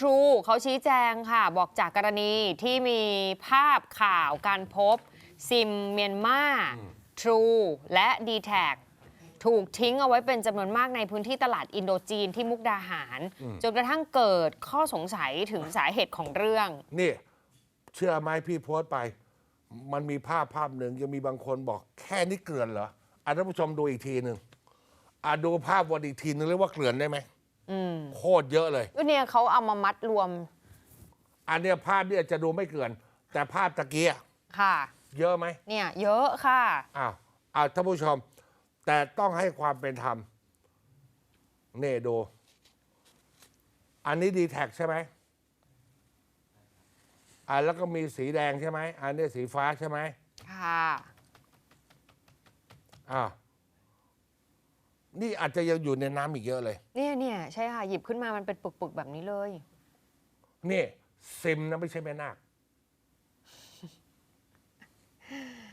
ทรูเขาชี้แจงค่ะ บอกจากกรณีที่มีภาพข่าวการพบ ซิมเมียนมาทรูและ d t แทถูกทิ้งเอาไว้เป็นจำนวนมากในพื้นที่ตลาดอินโดจีนที่มุกดาหาร จนกระทั่งเกิดข้อสงสัยถึงสาเหตุของเรื่อง นี่ เชื่อไหมพี่โพสต์ไป มันมีภาพภาพหนึ่งยังมีบางคนบอกแค่นี้เกลื่อนเหรออะท่านผู้ชมดูอีกทีหนึ่งอะดูภาพวันอีกทีนึงเรียกว่าเกลื่อนได้ไหมอืมโค ตรเยอะเลย ก็เนี่ยเขาเอามามัดรวมอันเนี้ยภาพเนี่ยจะดูไม่เกลื่อนแต่ภาพตะเกียค่ะ เยอะไหมเนี่ย เยอะค่ะ อ้าวอ้าวท่านผู้ชม แต่ต้องให้ความเป็นธรรมนี่ดู อันนี้ดีแท็กใช่ไหมอ่าแล้วก็มีสีแดงใช่ไหมอันนี้สีฟ้าใช่ไหมค่ะ อ้าว นี่อาจจะยังอยู่ในน้ำอีกเยอะเลย เนี่ยเนี่ยใช่ค่ะ หยิบขึ้นมามันเป็นปึกๆแบบนี้เลย นี่ซิมนะไม่ใช่แม่นาค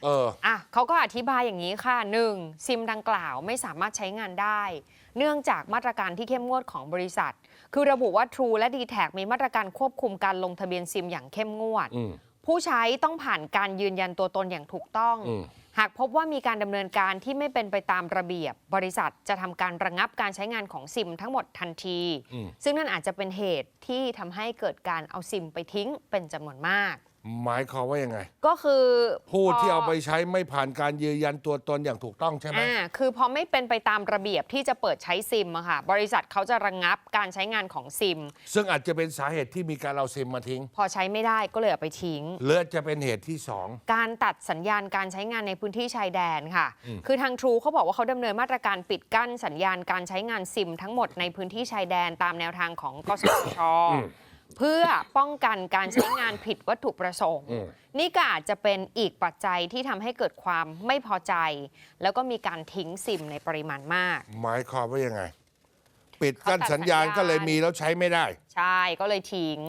เออ อะเขาก็อธิบายอย่างนี้ค่ะ 1. ซิมดังกล่าวไม่สามารถใช้งานได้ เนื่องจากมาตรการที่เข้มงวดของบริษัท คือระบุว่า True และ d t แทมีมาตรการควบคุมการลงทะเบียนซิมอย่างเข้มงวด อืมผู้ใช้ต้องผ่านการยืนยันตัวตนอย่างถูกต้อง อืม หากพบว่ามีการดำเนินการที่ไม่เป็นไปตามระเบียบ บริษัทจะทำการระงับการใช้งานของซิมทั้งหมดทันทีอืมซึ่งนั่นอาจจะเป็นเหตุที่ทำให้เกิดการเอาซิมไปทิ้งเป็นจำนวนมาก หมายความว่ายังไง ก็คือผู้ที่พเอาไปใช้ไม่ผ่านการยืนยันตัวตนอย่างถูกต้องใช่ไหมอ่าคือพอไม่เป็นไปตามระเบียบที่จะเปิดใช้ซิมอะค่ะ บริษัทเขาจะระงงับการใช้งานของซิม ซึ่งอาจจะเป็นสาเหตุที่มีการเอาซิมมาทิ้ง พอใช้ไม่ได้ก็เลยเอาไปทิ้งหรือจะเป็นเหตุที่สองการตัดสัญญาณการใช้งานในพื้นที่ชายแดนค่ะ คือทาง True เขาบอกว่าเขาดำเนินมาตรการปิดกั้นสัญญาณการใช้งานซิม ทั้งหมดในพื้นที่ชายแดนตามแนวทางของกสทช เพื่อป้องกันการใช้งานผิดวัตถุประสงค์อืมนี่ก็อาจจะเป็นอีกปัจจัยที่ทำให้เกิดความไม่พอใจ แล้วก็มีการทิ้งซิมในปริมาณมาก หมายความว่ายังไง ปิดกั้นเขาตัดสัญญาณสัญญาณก็เลยมีแล้วใช้ไม่ได้ ใช่ก็เลยทิ้ง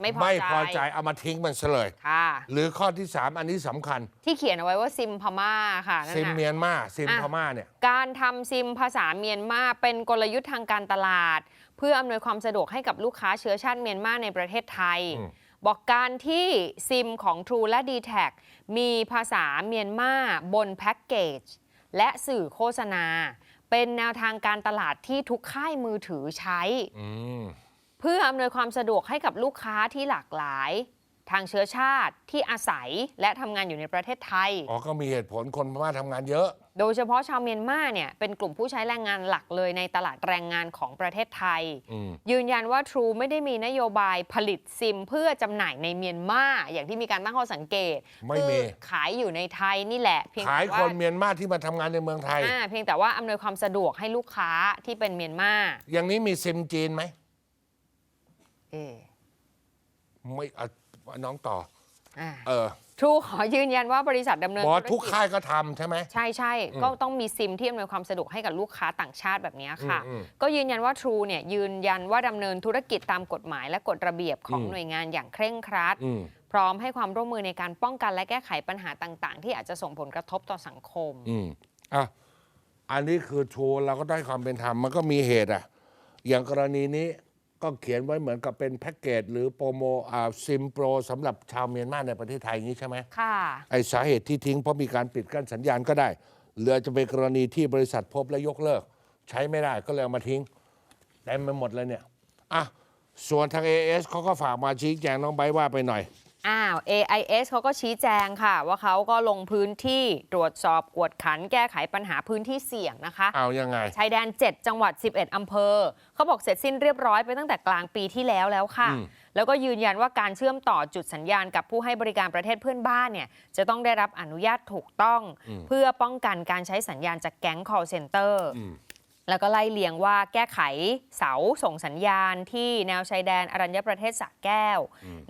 ไม่พอใจไม่พอใจเอามาทิ้งมันซะเลยค่ะหรือข้อที่สามอันนี้สำคัญ ที่เขียนเอาไว้ว่าซิมพม่าค่ะนั่นซิมน่ะเมียนมาซิมอะพม่าเนี่ยการทำซิมภาษาเมียนมาเป็นกลยุทธ์ทางการตลาด เพื่ออำนวยความสะดวกให้กับลูกค้าเชื้อชาติเมียนมาในประเทศไทยอืมบอกการที่ซิมของ True และ d t แทมีภาษาเมียนมาบนแพ็กเกจ และสื่อโฆษณา เป็นแนวทางการตลาดที่ทุกค่ายมือถือใช้อืมเพื่ออำนวยความสะดวกให้กับลูกค้าที่หลากหลาย ทางเชื้อชาติที่อาศัยและทำงานอยู่ในประเทศไทย อ๋อ ก็มีเหตุผลคนพม่าทำงานเยอะ โดยเฉพาะชาวเมียนมาเนี่ยเป็นกลุ่มผู้ใช้แรงงานหลักเลยในตลาดแรงงานของประเทศไทย อืม ยืนยันว่า True ไม่ได้มีนโยบายผลิตซิมเพื่อจำหน่ายในเมียนมาอย่างที่มีการตั้งข้อสังเกตไม่มี คือขายอยู่ในไทยนี่แหละเพียงขายแต่คว่านเมียนมาที่มาทำงานในเมืองไทย อ่าเพียงแต่ว่าอำนวยความสะดวกให้ลูกค้าที่เป็นเมียนมาอย่างนี้มีซิมจีนไหมเออ ไม่อะ น้องต่ออ่าเออ True ขอยืนยันว่าบริษัทดำเนินบอกธุว่ารทุกกิจค่ายก็ทำใช่ไหม ใช่ใช่ก็ต้องมีซิมที่อำนวยความสะดวกให้กับลูกค้าต่างชาติแบบนี้ค่ะอืมอืม ก็ยืนยันว่า True เนี่ยยืนยันว่าดำเนินธุรกิจตามกฎหมายและกฎระเบียบของอืม หน่วยงานอย่างเคร่งครัด อืมพร้อมให้ความร่วมมือในการป้องกันและแก้ไขปัญหาต่างๆ ที่อาจจะส่งผลกระทบต่อสังคม อืมอะอันนี้คือโชว์เราก็ได้ความเป็นธรรมมันก็มีเหตุอะ อย่างกรณีนี้ ก็เขียนไว้เหมือนกับเป็นแพ็กเกจหรือโปรโมอ่าซิมโปรสำหรับชาวเมียนมาในประเทศไทยอย่างนี้ใช่ไหมค่ะ ไอสาเหตุที่ทิ้งเพราะมีการปิดกั้นสัญญาณก็ได้หรืออาจจะเป็นกรณีที่บริษัทพบและยกเลิก ใช้ไม่ได้ก็เลยเอามาทิ้งเต็มไปหมดเลยเนี่ยอะส่วนทาง AS เขาก็ฝากมาชี้แจงน้องไบร์ทว่าไปหน่อย อ้าว AIS เขาก็ชี้แจงค่ะ ว่าเขาก็ลงพื้นที่ตรวจสอบกวดขันแก้ไขปัญหาพื้นที่เสี่ยงนะคะเอายังไง ชายแดน 7 จังหวัด 11 อำเภอ เขาบอกเสร็จสิ้นเรียบร้อยไปตั้งแต่กลางปีที่แล้วแล้วค่ะ อืม แล้วก็ยืนยันว่าการเชื่อมต่อจุดสัญญาณกับผู้ให้บริการประเทศเพื่อนบ้านเนี่ยจะต้องได้รับอนุญาตถูกต้อง เพื่อป้องกันการใช้สัญญาณจากแก๊ง call center อืม แล้วก็ไล่เลียงว่าแก้ไขเสาส่งสัญญาณที่แนวชายแดนอรัญญประเทศสระแก้ว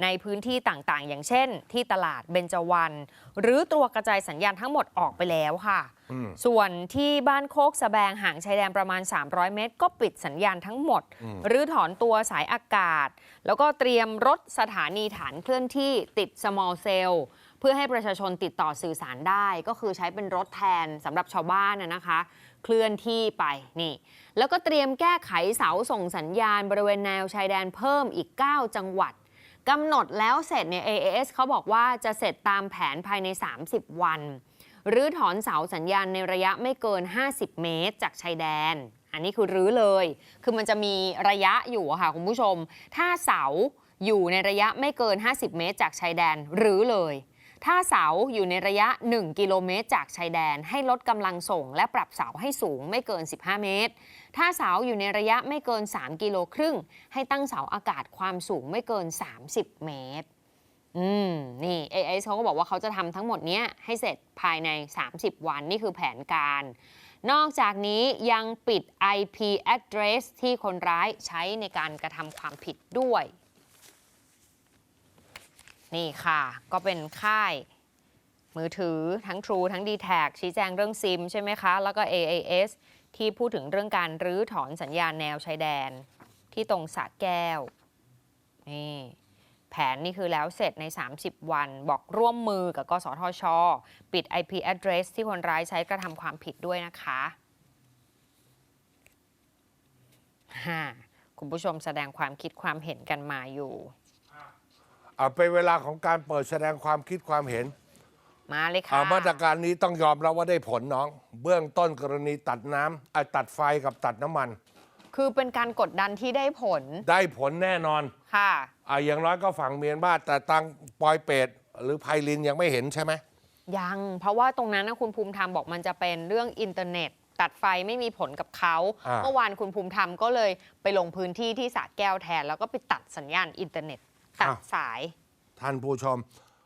ในพื้นที่ต่างๆ อย่างเช่น ที่ตลาดเบญจวรรณหรือตัวกระจายสัญญาณทั้งหมดออกไปแล้วค่ะอืมส่วนที่บ้านโคกสะแบงห่างชายแดนประมาณ 300 เมตร ก็ปิดสัญญาณทั้งหมด หรือถอนตัวสายอากาศ แล้วก็เตรียมรถสถานีฐานเคลื่อนที่ติด small cell เเพื่อให้ประชาชนติดต่อสื่อสารได้ ก็คือใช้เป็นรถแทนสำหรับชาวบ้านนะนะคะ เคลื่อนที่ไปนี่ แล้วก็เตรียมแก้ไขเสาส่งสัญญาณบริเวณแนวชายแดนเพิ่มอีก 9 จังหวัดกำหนดแล้วเสร็จเนี่ย AAS เขาบอกว่าจะเสร็จตามแผนภายใน 30 วันรื้อถอนเสาสัญญาณในระยะไม่เกิน 50 เมตร จากชายแดน อันนี้คือรื้อเลย คือมันจะมีระยะอยู่ค่ะคุณผู้ชม ถ้าเสาอยู่ในระยะไม่เกิน 50 เมตร จากชายแดนรื้อเลย ถ้าเสาอยู่ในระยะ 1 กิโลเมตร จากชายแดนให้ลดกำลังส่ง และปรับเสาให้สูงไม่เกิน 15 เมตร ถ้าเสาอยู่ในระยะไม่เกิน 3 กิโลครึ่ง ให้ตั้งเสาอากาศความสูงไม่เกิน 30 เมตร อืม นี่ AIS เขาก็บอกว่าเขาจะทำทั้งหมดนี้ให้เสร็จภายใน 30 วันนี่คือแผนการ นอกจากนี้ยังปิด IP address ที่คนร้ายใช้ในการกระทำความผิดด้วย นี่ค่ะ ก็เป็นค่ายมือถือทั้ง True ทั้ง d t แทชี้แจงเรื่องซิมใช่ไหมคะ แล้วก็ AAS ที่พูดถึงเรื่องการรื้อถอนสัญญาณแนวชายแดน ที่ตรงสะแก้ว นี่แผนนี่คือแล้วเสร็จใน 30 วัน บอกร่วมมือกับกสทช ปิด IP address ที่คนร้ายใช้กระทำความผิดด้วยนะคะฮ่าคุณผู้ชมแสดงความคิดความเห็นกันมาอยู่ เอาเป็นเวลาของการเปิดแสดงความคิดความเห็นมาเลยค่ะอ่ามาตรการนี้ต้องยอมรับว่าได้ผลน้อง เบื้องต้นกรณีตัดน้ำอะตัดไฟกับตัดน้ำมัน คือเป็นการกดดันที่ได้ผลได้ผลแน่นอนค่ะ อ่าอย่างน้อยก็ฝั่งเมียนมาแต่ตังปอยเปตหรือไพลินยังไม่เห็นใช่ไหม ยังเพราะว่าตรงนั้นนะคุณภูมิธรรมบอกมันจะเป็นเรื่องอินเทอร์เน็ต ตัดไฟไม่มีผลกับเขาอ่า เมื่อวานคุณภูมิธรรมก็เลยไปลงพื้นที่ที่สระแก้วแทน แล้วก็ไปตัดสัญญาณอินเทอร์เน็ต ตัดสาย ท่านผู้ชม